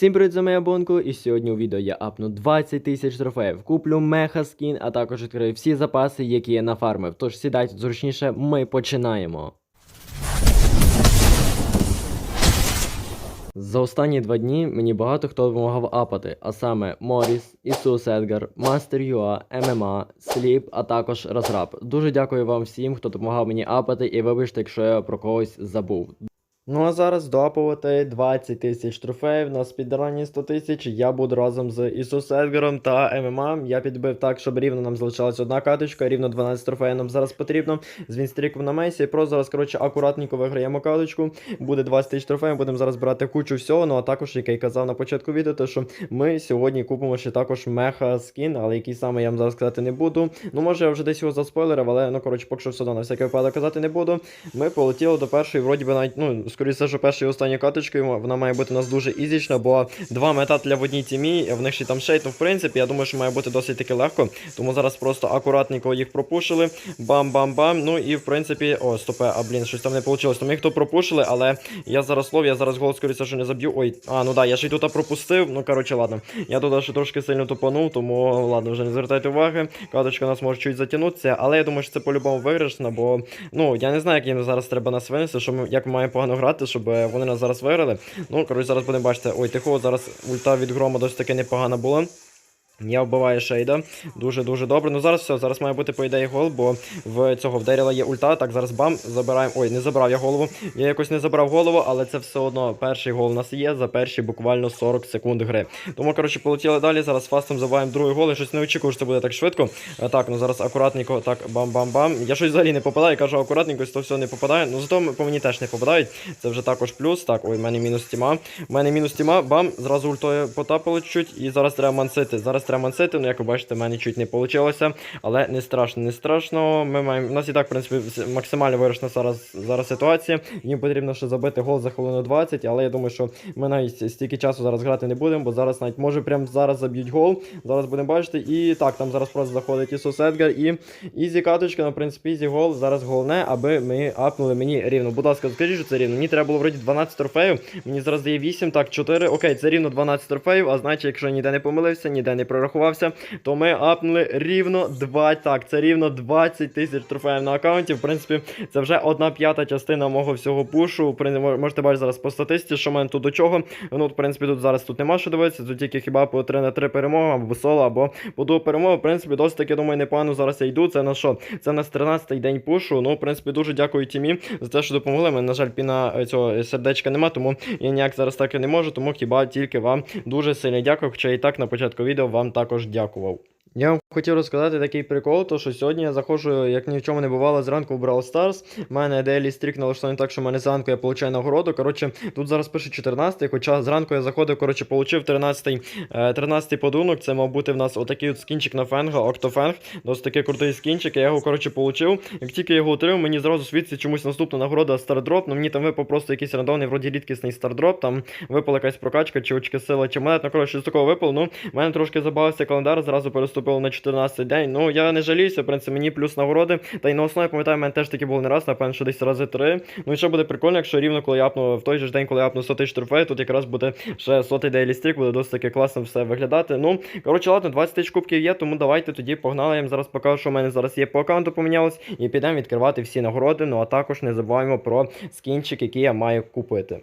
Всім привіт, за моя бонку, і сьогодні у відео я апну 20 тисяч трофеїв, куплю меха скін, а також відкрию всі запаси, які я нафармив. Тож сідайте зручніше, ми починаємо. За останні два дні мені багато хто допомагав апати, а саме Моріс, Ісус Едгар, Мастер Юа, ММА, Сліп, а також Разраб. Дуже дякую вам всім, хто допомагав мені апати, і вибачте, якщо я про когось забув. Ну а зараз доапувати 20 тисяч трофеїв на спідрані 100 тисяч. Я буду разом з Ісус Едгаром та ММА. Я підбив так, щоб рівно нам залишалась одна каточка, рівно 12 трофеїв нам зараз потрібно. З Вінстріком на Мейсі. Про зараз, коротше, акуратненько виграємо каточку. Буде 20 тисяч трофеїв, будемо зараз брати кучу всього. Ну а також, як я й казав на початку відео, то що ми сьогодні купимо ще також меха скін, але який саме я вам зараз сказати не буду. Ну, може, я вже десь його заспойлерив, але ну коротше, поки що все одно на всякий випадок казати не буду. Ми полетіли до першої, вроді би навіть, ну, скоріше, що першої і останньої каточки, вона має бути у нас дуже ізічна, бо два метателя в одній тімі, в них ще там шейт, ну в принципі, я думаю, що має бути досить таки легко. Тому зараз просто акуратненько їх пропушили. Бам-бам-бам. Ну і в принципі, о, стопе, а блін, щось там не вийшло. Там їх то пропушили, але я зараз слов, я зараз гол скоріше, що не заб'ю. Ой, а, ну да, я ще й тут пропустив. Ну коротше, ладно. Я тут ще трошки сильно тупанув, тому ладно, вже не звертайте уваги. Каточка у нас може чуть затягнутися, але я думаю, що це по-любому виграшна, бо ну я не знаю, як їм зараз треба нас винести, що ми як ми маємо погано грати, щоб е, вони нас зараз виграли. Ну, коротше, зараз будемо бачити. Ой, тихо, зараз ульта від грома досить таки непогана була. Я вбиваю шейда. Дуже-дуже добре. Ну зараз все, зараз має бути по ідеї гол, бо в цього в Деріла є ульта. Так, зараз бам, забираємо. Ой, не забрав я голову. Я якось не забрав голову, але це все одно перший гол у нас є за перші буквально 40 секунд гри. Тому, коротше, полетіли далі. Зараз фастом забиваємо другий гол. Я щось не очікую, що це буде так швидко. Так, ну зараз акуратненько, так, бам-бам-бам. Я щось взагалі не попадаю, кажу акуратненько, то все не попадає. Ну зато по мені теж не попадають. Це вже також плюс. Так, ой, в мене мінус тіма. В мене мінус тіма, бам, зразу ультою потапало чуть. І зараз треба мансити. Зараз треба мансити. Ну, як ви бачите, в мене чуть не вийшло. Але не страшно, не страшно. Ми маємо. У нас і так, в принципі, максимально вирішена зараз, зараз ситуація. Їм потрібно ще забити гол за хвилину 20, але я думаю, що ми навіть стільки часу зараз грати не будемо, бо зараз навіть може прямо зараз заб'ють гол. Зараз будемо бачити. І так, там зараз просто заходить Ісус Едгар і ізі каточка, ну, в принципі, ізі гол. Зараз головне, аби ми апнули мені рівно. Будь ласка, скажіть, що це рівно. Мені треба було вроді 12 трофеїв. Мені зараз дає 8, так, 4. Окей, це рівно 12 трофеїв, а значить, якщо ніде не помилився, ніде не прорахувався, то ми апнули рівно 2. Так, це рівно 20 тисяч трофеїв на аккаунті. В принципі, це вже одна п'ята частина мого всього пушу. Можете бачити зараз по статистиці, що в мене тут до чого. Ну, в принципі, тут зараз тут нема що дивитися, тут тільки хіба по 3 на 3 перемоги, або соло, або по двох перемоги. В принципі, досить таки, думаю, непогано зараз я йду. Це на що? Це на 13-й день пушу. Ну, в принципі, дуже дякую тімі за те, що допомогли. Мене, на жаль, піна е, цього сердечка нема, тому я ніяк зараз так і не можу. Тому хіба тільки вам дуже сильно дякую. Хоча і так на початку відео вам також дякував. Я вам хотів розказати такий прикол, то що сьогодні я заходжу, як ні в чому не бувало, зранку в Brawl Stars. У мене дейлі стрік налаштований так, що в мене зранку я получаю нагороду. Коротше, тут зараз пише 14 хоча зранку я заходив, коротше, получив 13-й 13 подарунок. Це мав бути в нас отакий от скінчик на фенга, Октофенг. Досить такий крутий скінчик. Я його, коротше, получив. Як тільки його отримав, мені зразу світиться чомусь наступна нагорода Стардроп. Ну мені там випав просто якийсь рандомний, вроді рідкісний стардроп. Там випала якась прокачка, чи очки сила, чи монет. Ну, коротше, з такого випало. Ну, в мене трошки забавився календар, зразу переступив на 14 день. Ну, я не жаліюся, в принципі, мені плюс нагороди. Та й на основі, пам'ятаю, в мене теж таки було не раз, напевно, що десь рази три. Ну і що буде прикольно, якщо рівно коли я апну в той же день, коли я апну 100 тисяч трофеїв, тут якраз буде ще сотий дейлі стрік, буде досить таки класно все виглядати. Ну, коротше, ладно, 20 тисяч кубків є, тому давайте тоді погнали. Я вам зараз покажу, що в мене зараз є по аккаунту помінялось. І підемо відкривати всі нагороди. Ну а також не забуваємо про скінчик, який я маю купити.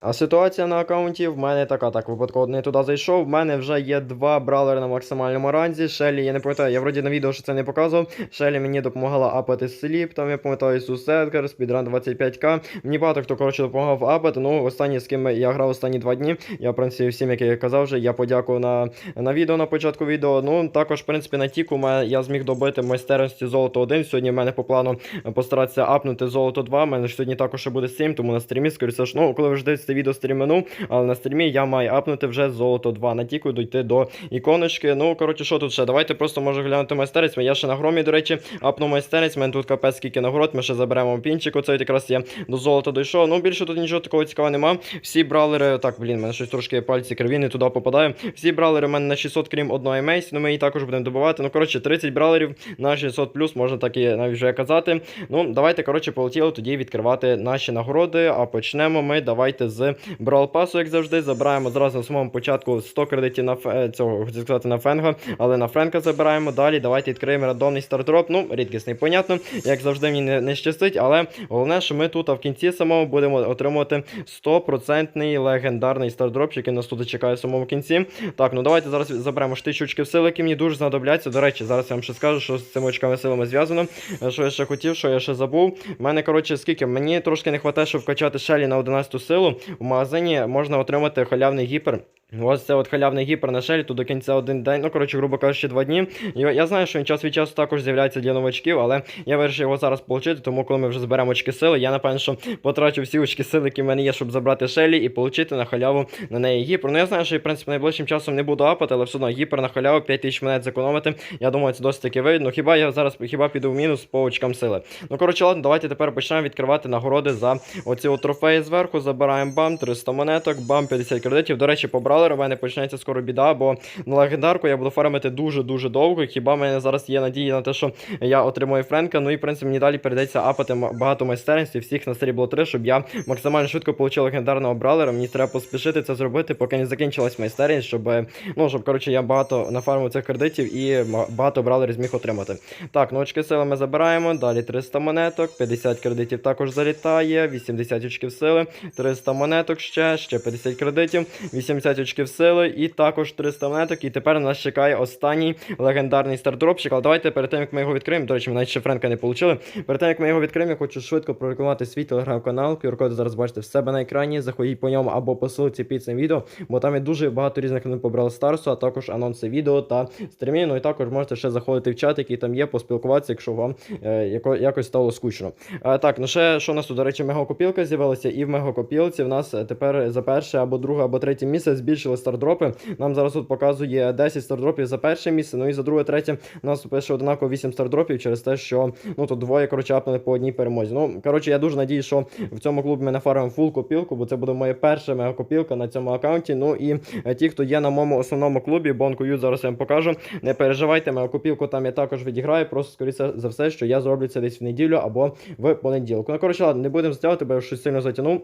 А ситуація на аккаунті в мене така, так, випадково не туди зайшов. В мене вже є два бравлери на максимальному ранзі. Шелі, я не пам'ятаю, я вроді на відео що це не показував. Шелі мені допомагала апати сліп, там я пам'ятаю Ісус Едгар, спідран 25к. Мені багато хто, коротше, допомагав апати. Ну, останні, з ким я грав останні два дні. Я, в принципі, всім, як я казав вже, я подякую на, на відео на початку відео. Ну, також, в принципі, на тіку я зміг добити майстерності золото 1. Сьогодні в мене по плану постаратися апнути золото 2. У мене сьогодні також ще буде 7, тому на стрімі, скоріше ж, ну, коли ви ж дивитесь відео стрімину, але на стрімі я маю апнути вже золото 2 на тіку, дойти до іконочки. Ну, коротше, що тут ще? Давайте просто може глянути майстерець. Я ще на громі, до речі, апну майстерець. У мене тут капець скільки нагород, ми ще заберемо пінчик. Оце якраз я до золота дійшов. Ну, більше тут нічого такого цікавого нема. Всі бралери, так, блін, мене щось трошки пальці криві, не туди попадає. Всі бралери в мене на 600, крім одної мейсі, ну ми її також будемо добивати. Ну, коротше, 30 бралерів на 600 плюс, можна так і навіть вже казати. Ну, давайте, коротше, полетіли тоді відкривати наші нагороди. А почнемо ми давайте з Brawl Пасу, як завжди. Забираємо зразу на самому початку 100 кредитів на фе- е, цього, хотів сказати, на Фенга, але на Френка забираємо. Далі давайте відкриємо рандомний стартдроп. Ну, рідкісний, понятно, як завжди мені не, не щастить, але головне, що ми тут а в кінці самому будемо отримувати 100% легендарний стартдроп, який нас тут чекає в самому кінці. Так, ну давайте зараз заберемо штичочки в сили, які мені дуже знадобляться. До речі, зараз я вам ще скажу, що з цими очками силами зв'язано. Е, Що я ще хотів, що я ще забув. У мене, коротше, скільки? Мені трошки не вистачає, щоб вкачати шелі на 11 силу. В магазині можна отримати халявний гіпер. Ось це от халявний гіпер на шелі, тут до кінця один день, ну коротше, грубо кажучи, два дні. Я знаю, що він час від часу також з'являється для новачків, але я вирішив його зараз отримати, тому коли ми вже зберемо очки сили, я напевно, що потрачу всі очки сили, які в мене є, щоб забрати шелі і отримати на халяву на неї гіпер. Ну я знаю, що в принципі, найближчим часом не буду апати, але все одно гіпер на халяву 5000 монет зекономити. Я думаю, це досить таки вигідно. Хіба я зараз хіба піду в мінус по очкам сили. Ну коротше, ладно, давайте тепер почнемо відкривати нагороди за оці от трофеї зверху. Забираємо бам, 300 монеток, бам, 50 кредитів. До речі, по бравлеру в мене почнеться скоро біда, бо на легендарку я буду фармити дуже-дуже довго. Хіба в мене зараз є надія на те, що я отримую Френка. Ну і в принципі мені далі перейдеться апати багато майстерності всіх на срібло 3, щоб я максимально швидко отримав легендарного бравлера. Мені треба поспішити це зробити, поки не закінчилась майстерність, щоб е, ну щоб коротше я багато нафармив цих кредитів і багато бравлерів зміг отримати. Так, ну очки сили ми забираємо. Далі 300 монеток, 50 кредитів також залітає, 80 очків сили, 300 монеток ще, ще 50 кредитів, 80 очків сили і також 300 монеток. І тепер нас чекає останній легендарний стартдропчик. Але давайте перед тим, як ми його відкриємо, до речі, ми навіть ще Френка не отримали. Перед тим, як ми його відкриємо, я хочу швидко прорекламувати свій телеграм-канал. QR-код зараз бачите в себе на екрані. Заходіть по ньому або по ссылці під цим відео, бо там є дуже багато різних новин по Stars, а також анонси відео та стрімів. Ну і також можете ще заходити в чат, який там є, поспілкуватися, якщо вам е, якось стало скучно. Е, так, ну ще що у нас тут, до речі, мегакопілка з'явилася, і в мегакопілці в нас е, тепер за перше або друге, або третє місце збільшили стардропи. Нам зараз тут показує 10 стардропів за перше місце, ну і за друге, третє у нас пише однаково 8 стардропів через те, що ну тут двоє коротше апнули по одній перемозі. Ну коротше, я дуже надію, що в цьому клубі ми нафармимо фул копілку, бо це буде моя перша мегакопілка на цьому аккаунті. Ну і е, ті, хто є на моєму основному клубі, Бонкою, зараз я вам покажу. Не переживайте, мегакопілку там я також відіграю. Просто скоріше за все, що я зроблю це десь в неділю або в понеділок. Ну коротше, ладно, не будемо затягувати, бо я щось сильно затягнув.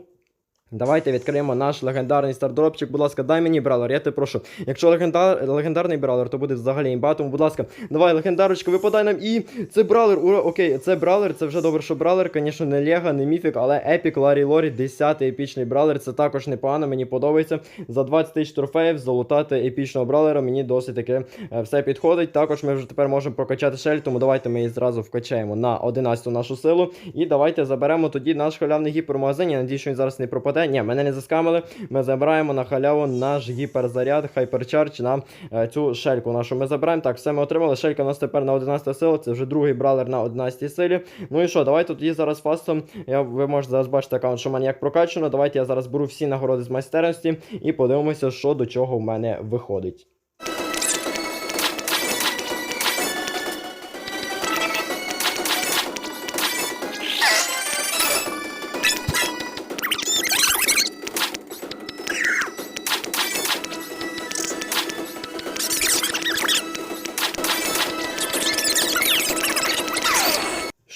Давайте відкриємо наш легендарний стардропчик. Будь ласка, дай мені бралер, я тебе прошу. Якщо легендар, легендарний бралер, то буде взагалі імба. Тому, будь ласка, давай легендарочку, випадай нам. І це бралер. Ура, окей, це бралер. Це вже добре, що бралер. Звісно, не Лего, не міфік, але епік Ларі Лорі, 10 епічний бралер. Це також непогано, мені подобається. За 20 тисяч трофеїв залутати епічного бралера. Мені досить таки е, все підходить. Також ми вже тепер можемо прокачати шель, тому давайте ми її зразу вкачаємо на 11 нашу силу. І давайте заберемо тоді наш халявний гіпермагазин. Я надію, що він зараз не пропаде. Ні, мене не заскамили. Ми забираємо на халяву наш гіперзаряд, хайперчардж на е, цю шельку нашу. Ми забираємо. Так, все ми отримали. Шелька у нас тепер на 11 силу. Це вже другий бралер на 11 силі. Ну і що, давайте тоді зараз фастом. Я, ви можете зараз бачити аккаунт, що в мене як прокачано. Давайте я зараз беру всі нагороди з майстерності і подивимося, що до чого в мене виходить.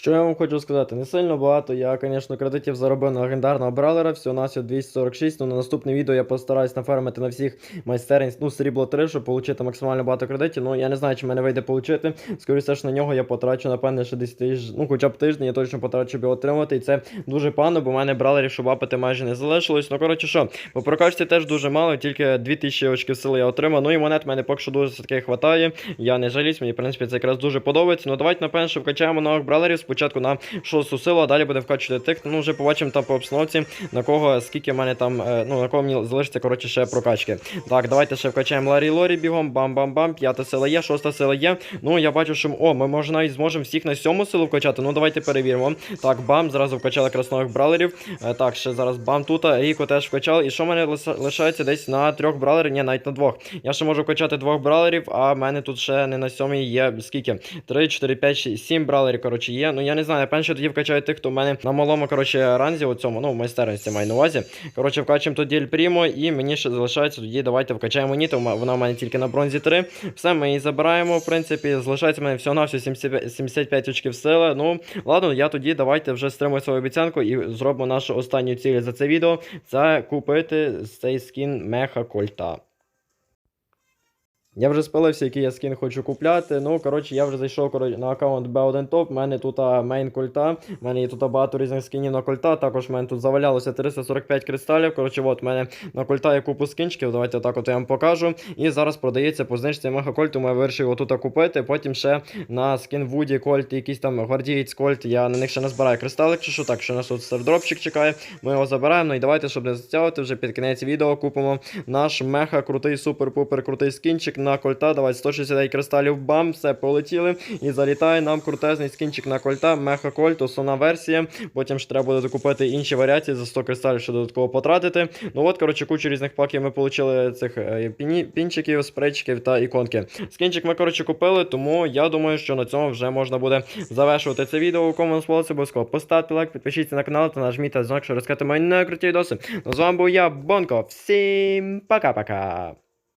Що я вам хочу сказати? Не сильно багато. Я, звісно, кредитів заробив на легендарного бралера, всього на 246. Ну на наступне відео я постараюсь нафармити на всіх майстерність, ну, срібло 3, щоб отримати максимально багато кредитів. Ну я не знаю, чи мене вийде отримати. Скоріше ж на нього я потрачу, напевне, ще десь тиждень, ну хоча б тиждень, я точно потрачу, щоб його отримати. І це дуже погано, бо в мене бралерів, щоб апати майже не залишилось. Ну коротше що, по прокачці теж дуже мало, тільки 2000 очків сили я отримав. Ну і монет мене поки що дуже таки хватає. Я не жаліюсь, мені в принципі це якраз дуже подобається. Ну давайте, напевно, що вкачаємо нових бралерів. Спочатку на шосту силу, а далі буде вкачувати тих. Ну вже побачимо там по обстановці, на кого скільки в мене там, е, ну на кого мені залишиться коротше ще прокачки. Так, давайте ще вкачаємо Ларі Лорі бігом, бам-бам-бам. П'ята сила є, шоста сила є. Ну я бачу, що о, ми може навіть зможемо всіх на сьому силу вкачати. Ну давайте перевіримо. Так, бам, зразу вкачали якраз нових бралерів. Е, так, ще зараз бам тут. Ріко теж вкачали. І що в мене лишається десь на трьох бралерів? Ні, навіть на двох. Я ще можу вкачати двох бралерів, а в мене тут ще не на сьомій є скільки? 3, 4, 5, 6, 7 бралерів, коротше, є. Ну я не знаю, напевно, що тоді вкачаю тих, хто в мене на малому, коротше, ранзі, у цьому, ну, в майстерності маю на увазі. Коротше, вкачуємо тоді Ель Прімо, і мені ще залишається тоді, давайте вкачаємо Ніто, вона в мене тільки на бронзі 3. Все, ми її забираємо, в принципі, залишається в мене всього на всього 75 очків сили. Ну, ладно, я тоді давайте вже стримую свою обіцянку і зробимо нашу останню ціль за це відео. Це купити цей скін Меха Кольта. Я вже спалився, який я скін хочу купляти. Ну, коротше, я вже зайшов коротше, на аккаунт B1 Top. У мене тут мейн кольта. У мене є тут багато різних скінів на кольта. Також в мене тут завалялося 345 кристалів. Коротше, от у мене на кольта є купу скінчиків. Давайте так от я вам покажу. І зараз продається по знижці мега кольт. Тому вирішив його тут купити. Потім ще на скін Вуді Кольт, якийсь там гвардієць Кольт. Я на них ще не збираю кристалик, чи що так, що нас тут стардропчик чекає. Ми його забираємо. Ну і давайте, щоб не затягувати, вже під кінець відео купимо наш меха крутий, супер-пупер крутий скінчик на кольта. Давайте 169 кристалів, бам, все полетіли. І залітає нам крутезний скінчик на кольта, меха кольт, основна версія. Потім ж треба буде докупити інші варіації за 100 кристалів, що додатково потратити. Ну от, коротше, кучу різних паків ми отримали цих е, пінчиків, спрейчиків та іконки. Скінчик ми, коротше, купили, тому я думаю, що на цьому вже можна буде завершувати це відео. Кому вам сподобалося, обов'язково поставте лайк, підпишіться на канал та нажміть знак, що розкати мої найкруті відоси. Ну з вами був я, Бонко. Всім пока-пока.